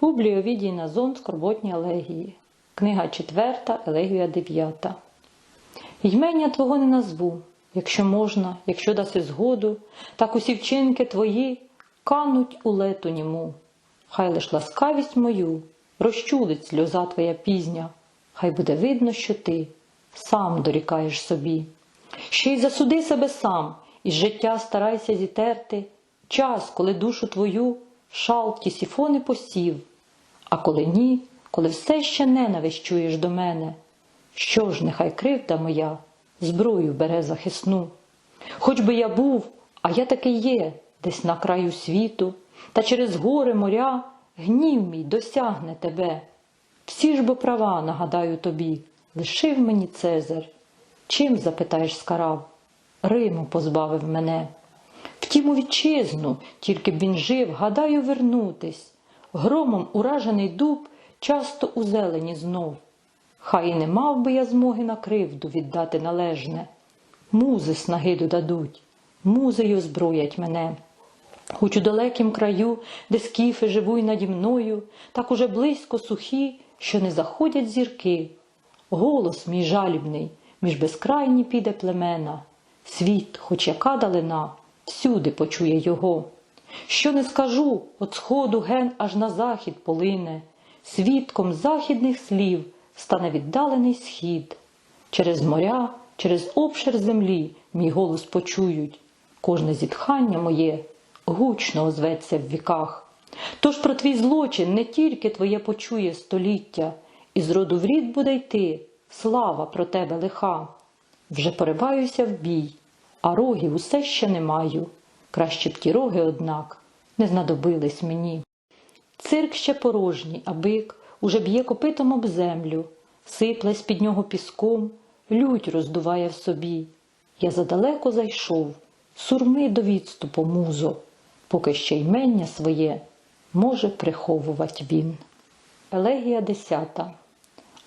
Публій Овідій Назон Скорботні елегії. Книга 4, елегія 9. Ймення Твого не назву, якщо можна, якщо даси згоду, так усі вчинки твої кануть у лету німу. Хай лиш ласкавість мою розчулить сльоза твоя пізня, хай буде видно, що ти сам дорікаєш собі. Ще й засуди себе сам, і з життя старайся зітерти час, коли душу твою шал ті сіфони посів, а коли ні, коли все ще ненависть чуєш до мене, що ж, нехай кривда моя зброю бере захисну. Хоч би я був, а я таки є, десь на краю світу, та через гори моря гнів мій досягне тебе. Всі ж бо права, нагадаю тобі, лишив мені Цезар. Чим, запитаєш, скарав? Риму позбавив мене. Втім, у вітчизну, тільки б він жив, гадаю, вернутись. Громом уражений дуб часто у зелені знов. Хай і не мав би я змоги на кривду віддати належне. Музи снаги додадуть, музи й озброять мене. Хоч у далекім краю, де скіфи живуй наді мною, так уже близько сухі, що не заходять зірки. Голос мій жалібний, між безкрайні піде племена. Світ, хоч яка далина, всюди почує його. Що не скажу, от сходу ген аж на захід полине, свідком західних слів стане віддалений схід. Через моря, через обшир землі мій голос почують, кожне зітхання моє гучно озветься в віках. Тож про твій злочин не тільки твоє почує століття, і з роду в рід буде йти слава про тебе лиха. Вже пориваюся в бій, а рогів усе ще не маю. Краще б ті роги, однак, не знадобились мені. Цирк ще порожній, а бик уже б'є копитом об землю, сипле з під нього піском, лють роздуває в собі. Я задалеко зайшов, сурми до відступу музо, поки ще ймення своє може приховувати він. Елегія десята.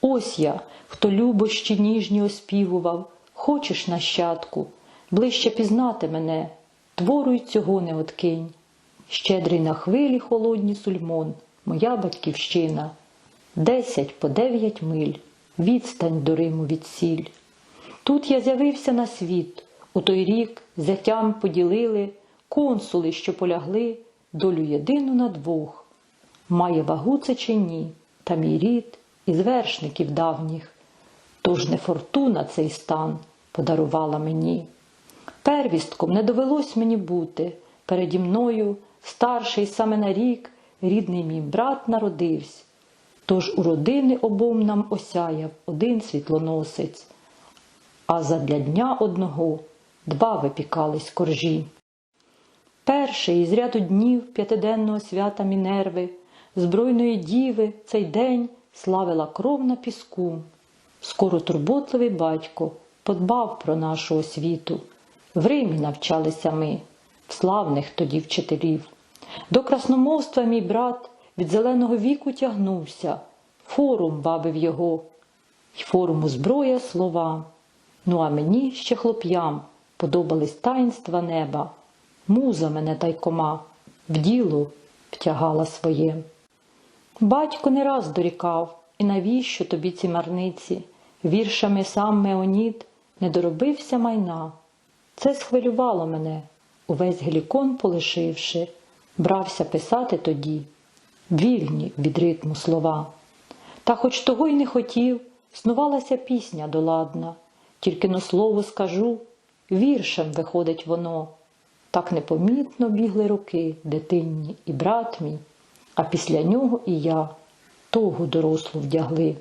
Ось я, хто любощі ніжні оспівував, хочеш нащадку, ближче пізнати мене, твору й цього не откинь. Щедрий на хвилі холодні сульмон, моя батьківщина, десять по дев'ять миль, відстань до Риму від сіль. Тут я з'явився на світ, у той рік зятям поділили консули, що полягли, долю єдину на двох. Має вагу це чи ні, та мій рід із вершників давніх. Тож не фортуна цей стан подарувала мені. Первістком не довелось мені бути. Переді мною, старший саме на рік, рідний мій брат народився. Тож у родини обом нам осяяв один світлоносець, а задля дня одного два випікались коржі. Перший із ряду днів п'ятиденного свята Мінерви, збройної діви, цей день славила кров на піску. Скоро турботливий батько подбав про нашу освіту. В Римі навчалися ми, в славних тоді вчителів. До красномовства мій брат від зеленого віку тягнувся, форум бавив його, й форуму зброя слова. Ну, а мені ще хлоп'ям подобались таїнства неба. Муза мене тайкома в діло втягала своє. Батько не раз дорікав, і навіщо тобі ці марниці? Віршами сам Меонід не доробився майна. Це схвилювало мене, увесь гелікон полишивши, брався писати тоді, вільні від ритму слова. Та хоч того й не хотів, снувалася пісня доладна, тільки но слово скажу, віршем виходить воно. Так непомітно бігли роки дитинні і брат мій, а після нього і я тогу дорослу вдягли.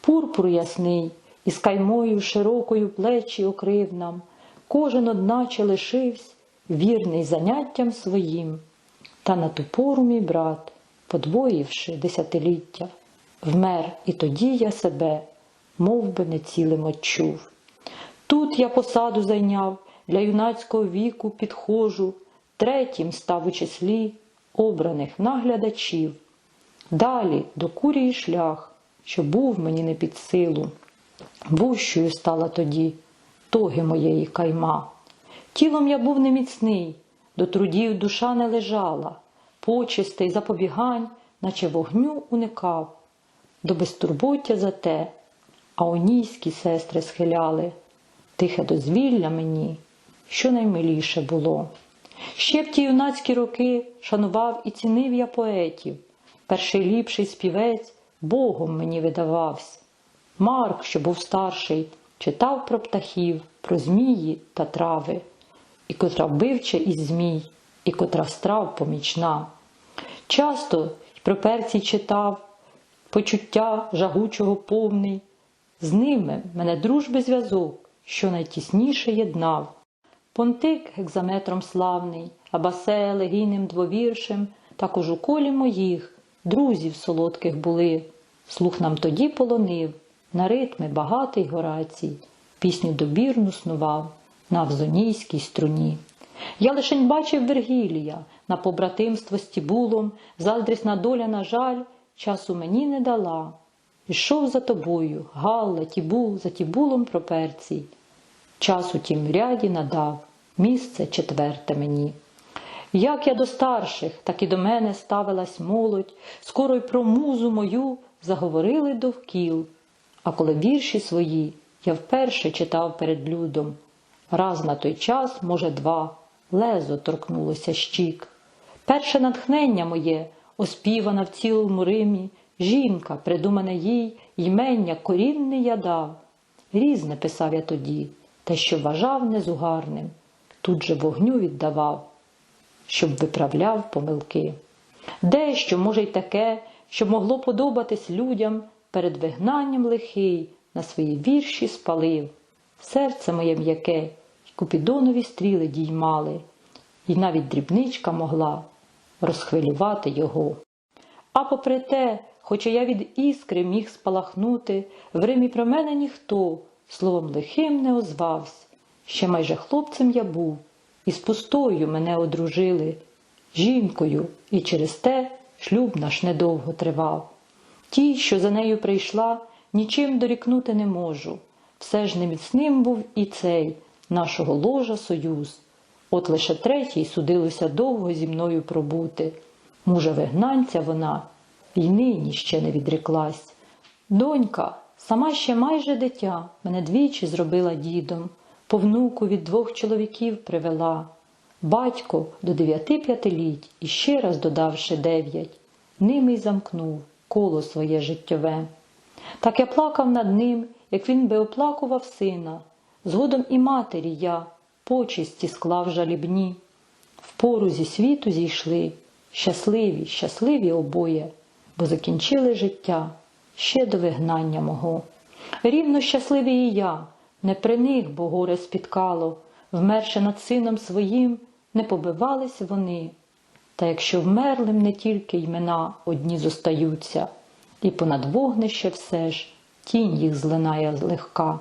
Пурпур ясний, із каймою широкою плечі окрив нам, кожен одначе лишився, вірний заняттям своїм. Та на ту пору мій брат, подвоївши десятиліття, вмер, і тоді я себе, мов би, не цілим отчув. Тут я посаду зайняв, для юнацького віку підходжу, третім став у числі обраних наглядачів. Далі до курії шлях, що був мені не під силу. Вущою стала тоді тоги моєї кайма. Тілом я був неміцний, до трудів душа не лежала, почестей запобігань наче вогню уникав, до безтурботя за те, а онійські сестри схиляли, тихе дозвілля мені, що наймиліше було. Ще в ті юнацькі роки шанував і цінив я поетів. Перший ліпший співець Богом мені видавався. Марк, що був старший, читав про птахів, про змії та трави, і котра вбивча із змій, і котра страв помічна. Часто й про перці читав, почуття жагучого повний. З ними мене дружби зв'язок, що найтісніше єднав. Понтик гекзаметром славний, Абасе елегійним двовіршем, також у колі моїх друзів солодких були. Слух нам тоді полонив, на ритми багатий Горацій, пісню добірну снував на авзонійській струні. Я лишень бачив Вергілія, на побратимство з Тібулом, заздрісна доля, на жаль, часу мені не дала. Ішов за тобою, Галла, Тібул, за Тібулом проперцій. Час у тім ряді надав, місце четверте мені. Як я до старших, так і до мене ставилась молодь, скоро й про музу мою заговорили довкіл. А коли вірші свої я вперше читав перед людом, раз на той час, може, два, лезо торкнулося щік. Перше натхнення моє, оспівана в цілому Римі, жінка, придумане їй, ймення корінне я дав. Різне писав я тоді, те, що вважав незугарним, тут же вогню віддавав, щоб виправляв помилки. Дещо, може, й таке, щоб могло подобатись людям, перед вигнанням лихий на свої вірші спалив. Серце моє м'яке, й купідонові стріли діймали, і навіть дрібничка могла розхвилювати його. А попри те, хоча я від іскри міг спалахнути, в Римі про мене ніхто словом лихим не озвався. Ще майже хлопцем я був, і з пустою мене одружили, жінкою, і через те шлюб наш недовго тривав. Ті, що за нею прийшла, нічим дорікнути не можу. Все ж неміцним був і цей нашого ложа союз. От лише третій судилося довго зі мною пробути. Мужа вигнанця вона й нині ще не відреклась. Донька, сама ще майже дитя, мене двічі зробила дідом, по внуку від двох чоловіків привела. Батько до дев'яти п'ятиліть і ще раз додавши дев'ять, ними й замкнув коло своє життєве. Так я плакав над ним, як він би оплакував сина. Згодом і матері я почисті склав жалібні. В пору зі світу зійшли, щасливі, щасливі обоє, бо закінчили життя ще до вигнання мого. Рівно щасливі і я, не при них, бо горе спіткало, вмерши над сином своїм, не побивались вони. Та якщо вмерлим не тільки імена одні зостаються, і понад вогнище все ж тінь їх злинає легка.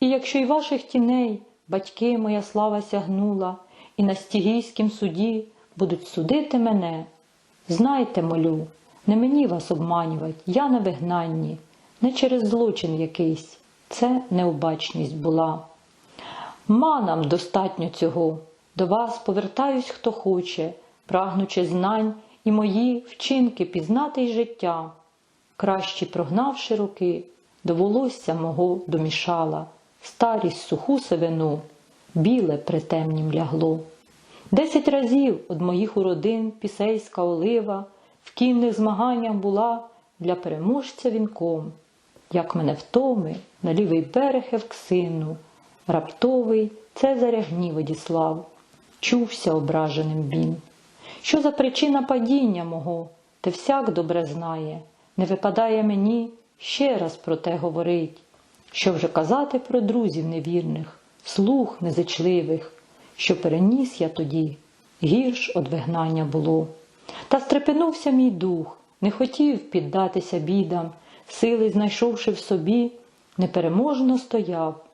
І якщо й ваших тіней, батьки моя слава сягнула, і на стігійськім суді будуть судити мене, знайте, молю, не мені вас обманювать, я на вигнанні, не через злочин якийсь, це необачність була. Ма нам достатньо цього, до вас повертаюсь, хто хоче, прагнучи знань і мої вчинки пізнати й життя. Кращі прогнавши роки, до волосся мого домішала, старість суху сивину, біле притемнім лягло. Десять разів од моїх уродин пісейська олива в кінних змаганнях була для переможця вінком, як мене втоми на лівий берег Евксину, раптовий Цезаря гнів одіслав, чувся ображеним він. Що за причина падіння мого, те всяк добре знає, не випадає мені ще раз про те говорить, що вже казати про друзів невірних, слух незичливих, що переніс я тоді, гірш од вигнання було. Та стрепенувся мій дух, не хотів піддатися бідам, сили, знайшовши в собі, непереможно стояв.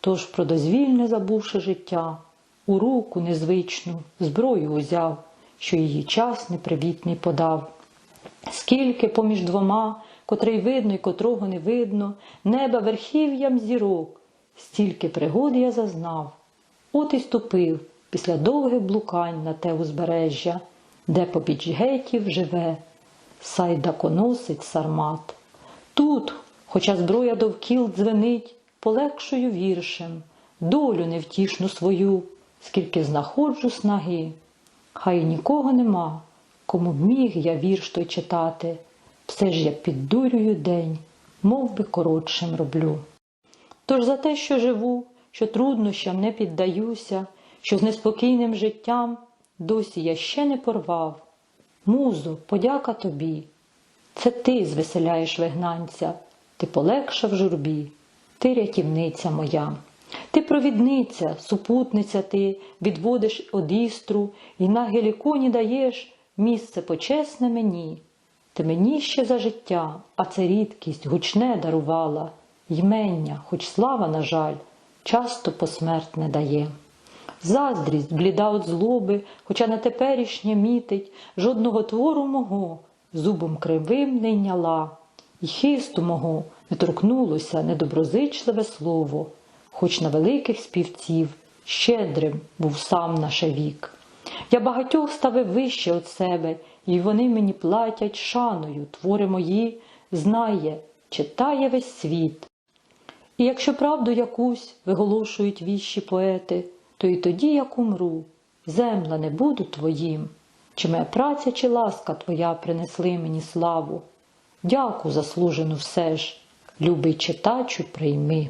Тож, про дозвільне забувши життя, у руку незвичну зброю узяв, що її час непривітний подав. Скільки поміж двома, котрий видно й котрого не видно, неба верхів'ям зірок, стільки пригод я зазнав. От і ступив після довгих блукань на те узбережжя, де побіч гетів живе, сайдаконосить сармат. Тут, хоча зброя довкіл дзвенить, полегшую віршем, долю невтішну свою, скільки знаходжу снаги. Хай нікого нема, кому б міг я вірш той читати, все ж я піддурюю день, мов би коротшим роблю. Тож за те, що живу, що труднощам не піддаюся, що з неспокійним життям досі я ще не порвав. Музу, подяка тобі. Це ти звеселяєш вигнанця, ти полегшав журбі, ти рятівниця моя. Ти провідниця, супутниця ти, відводиш одістру і на геліконі даєш місце почесне мені. Ти мені ще за життя, а це рідкість гучне дарувала, ймення, хоч слава, на жаль, часто посмертне дає. Заздрість, бліда от злоби, хоча на теперішнє мітить, жодного твору мого зубом кривим не йняла, і хисту мого не торкнулося недоброзичливе слово, хоч на великих співців щедрим був сам наше вік. Я багатьох ставив вище от себе, і вони мені платять шаною, твори мої знає, читає весь світ. І якщо правду якусь виголошують віщі поети, то і тоді, як умру, земла не буду твоїм, чи моя праця, чи ласка твоя принесли мені славу. Дяку заслужену все ж, любий читачу, прийми.